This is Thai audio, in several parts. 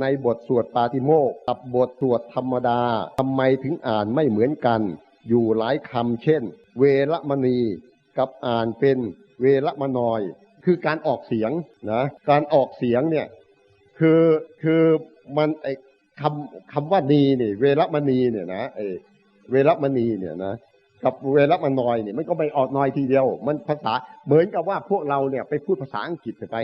ในบทสวดปาติโมกข์กับบทสวดธรรมดาทำไมถึงอ่านไม่เหมือนกัน อยู่หลายคำเช่น เวรมณี กับอ่านเป็นเวรมนอย คือการออกเสียงนะการออกเสียงเนี่ยคือคือมันไอคำคำว่านีเนี่ยเวรมณีเนี่ยนะไอเวรมณีเนี่ยนะกับเวรมนอยเนี่ยมันก็ไม่ออกนอยทีเดียว มันภาษาเหมือนกับว่าพวกเราเนี่ยไปพูดภาษาอังกฤษไป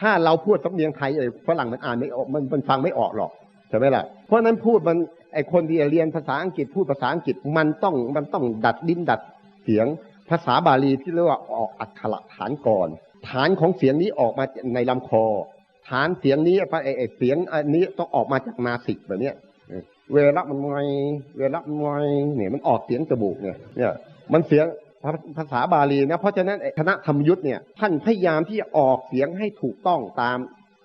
ถ้าเราพูดสำเนียงไทยไอ้ฝรั่งมันอ่านไม่ออกมันมันฟังไม่ออกหรอกใช่ไหมล่ะเพราะนั้นพูดมันไอคนที่เรียนภาษาอังกฤษพูดภาษาอังกฤษมันต้องมันต้องดัดดิ้นดัดเสียง ภาษาบาลีที่เรียกว่าออกอักขระฐานก่อน ฐานของเสียงนี้ออกมาในลำคอ ฐานเสียงนี้ไอ้ไอ้เสียงอันนี้ต้องออกมาจากนาสิกแบบเนี้ยเออเวลามันไงเวลามันไงเนี่ยมันออกเสียงจมูกเนี่ยเนี่ยมันเสียง ภาษาบาลีนะ เพราะฉะนั้นคณะธรรมยุทธ์เนี่ยท่านพยายามที่จะออกเสียงให้ถูกต้องตาม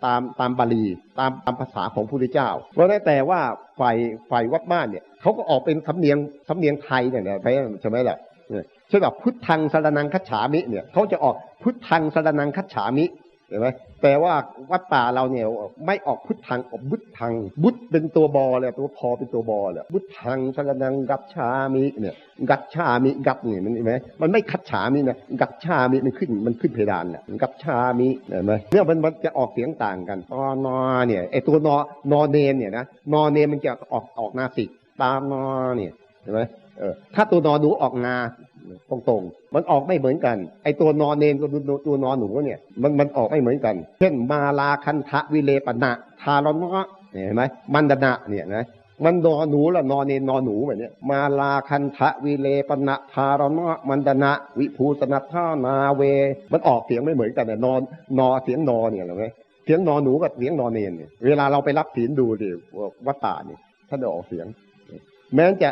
ตามตามบาลีตามตามภาษาของพระพุทธเจ้า เพราะแต่ว่าฝ่ายฝ่ายวัดบ้านเนี่ยเขาก็ออกเป็นสำเนียงสำเนียงไทยเนี่ยไปใช่ไหมล่ะเช่นแบบพุทธังสรนังคัจฉามิเนี่ยเขาจะออกพุทธังสรนังคัจฉามิ เห็นไหมแต่ว่าวัดป่าเราเนี่ยไม่ออกพุทธังออกบุตทัง บุตเป็นตัวบอเลยตัวพอเป็นตัวบอเลยบุตทังสรนังกัจฉามิเนี่ยกัจฉามิกัจเนี่ยมันเห็นไหมมันไม่คัจฉามินะกัจฉามิมันขึ้นมันขึ้นเพดานเนี่ยกัจฉามิเห็นไหมเนี่ยมันมันจะออกเสียงต่างกันตอนอเนี่ยไอตัวนอนอเนนเนี่ยนะนอเนนมันจะออกออกนาสิกตามนอเนี่ยเห็นไหม เออถ้าตัวนอหนูออกงาตรงๆ มันออกไม่เหมือนกัน ไอตัวนอนเนนกับตัวนอนหนูเนี่ยมันมันออกไม่เหมือนกัน เช่นมาลาคันทะวิเลปนะทารอนะเห็นไหมมันดนะเนี่ยนะมันนอนหนูละนอนเนนนอนหนูแบบนี้มาลาคันทะวิเลปนะทารอนะมันดนะวิภูสนัทธานาเว มันออกเสียงไม่เหมือนกันเนี่ยนอนนอเสียงนอเนี่ยเห็นไหมเสียงนอนหนูกับเสียงนอนเนนเนี่ยเวลาเราไปรับศีลดูดิวัดป่าเนี่ยท่านจะออกเสียง แม้จะ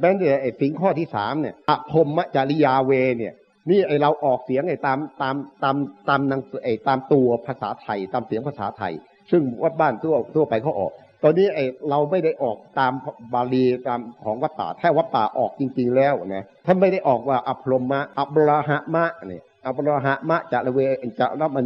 แม้จะไอ้สิ่งข้อที่สามเนี่ยอภมจริยาเวเนี่ย นี่ไอเราออกเสียงไอตามตามตามตามนางไอตามตัวภาษาไทย ตามเสียงภาษาไทย ซึ่งวัดบ้านทั่วทั่วไปเขาออก ตอนนี้ไอเราไม่ได้ออกตามบาลีตามของวัดป่าถ้าวัดป่าออกจริง ๆ แล้วนะท่านไม่ได้ออกว่าอัพรมะอัปราหะมะเนี่ย อัปโลหะมะจะระเวจะละมัน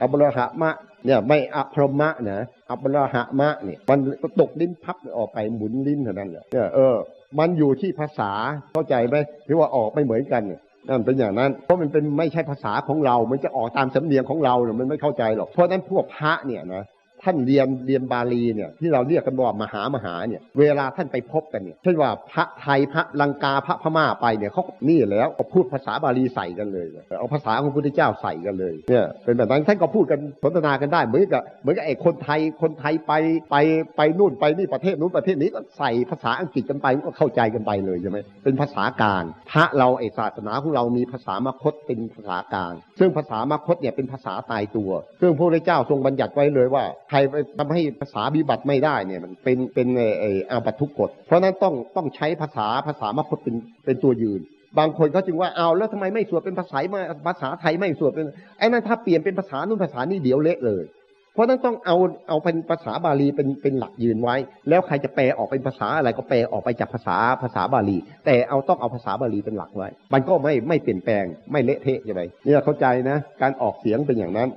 อัปโลหะมะเนี่ยไม่อพรมะนะอัปโลหะมะเนี่ยมันตกลิ้นพับออกไปหมุนลิ้นเท่านั้นแหละเนี่ยเออ มันอยู่ที่ภาษาเข้าใจไหมที่ว่าออกไม่เหมือนกันเนี่ยนั่นเป็นอย่างนั้น เพราะมันเป็นไม่ใช่ภาษาของเรา มันจะออกตามสำเนียงของเราเนี่ยมันไม่เข้าใจหรอก เพราะฉะนั้นพวกพระเนี่ยนะ ท่านเรียนเรียนบาลีเนี่ยที่เราเรียกกันว่ามหามหาเนี่ยเวลาท่านไปพบกันเนี่ยเช่นว่าพระไทยพระลังกาพระพม่าไปเนี่ยเขานี่แล้วก็พูดภาษาบาลีใส่กันเลย เอาภาษาของพระพุทธเจ้าใส่กันเลยเนี่ยเป็นแบบนั้นท่านก็พูดกันสนทนากันได้เหมือนกับเหมือนกับไอ้คนไทยคนไทยไปไปไปนู่นไปนี่ประเทศนู้นประเทศนี้ก็ใส่ภาษาอังกฤษกันไปก็เข้าใจกันไปเลยใช่ไหมเป็นภาษากลางพระเราไอ้ศาสนาของเรามีภาษามคตเป็นภาษากลางซึ่งภาษามคตเนี่ยเป็นภาษาตายตัว ซึ่งพระพุทธเจ้าทรงบัญญัติไว้เลยว่าใครไปทำให้ภาษาบิบัติไม่ได้เนี่ยมันเป็นเป็นไอ้ไอ้อาบัตทุกกฎเพราะนั้นต้องต้องใช้ภาษาภาษามคตเป็นเป็นตัวยืน บางคนเขาจึงว่าเอาแล้วทำไมไม่สวดเป็นภาษาภาษาไทยไม่สวดเป็นไอ้นั่นถ้าเปลี่ยนเป็นภาษานู่นภาษานี่เดี๋ยวเละเลย เพราะนั้นต้องเอาเอาเป็นภาษาบาลีเป็นเป็นหลักยืนไว้ แล้วใครจะแปลออกเป็นภาษาอะไรก็แปลออกไปจากภาษาภาษาบาลี แต่เอาต้องเอาภาษาบาลีเป็นหลักไว้ มันก็ไม่ไม่เปลี่ยนแปลงไม่เละเทะใช่ไหมเนี่ยเข้าใจนะ การออกเสียงเป็นอย่างนั้น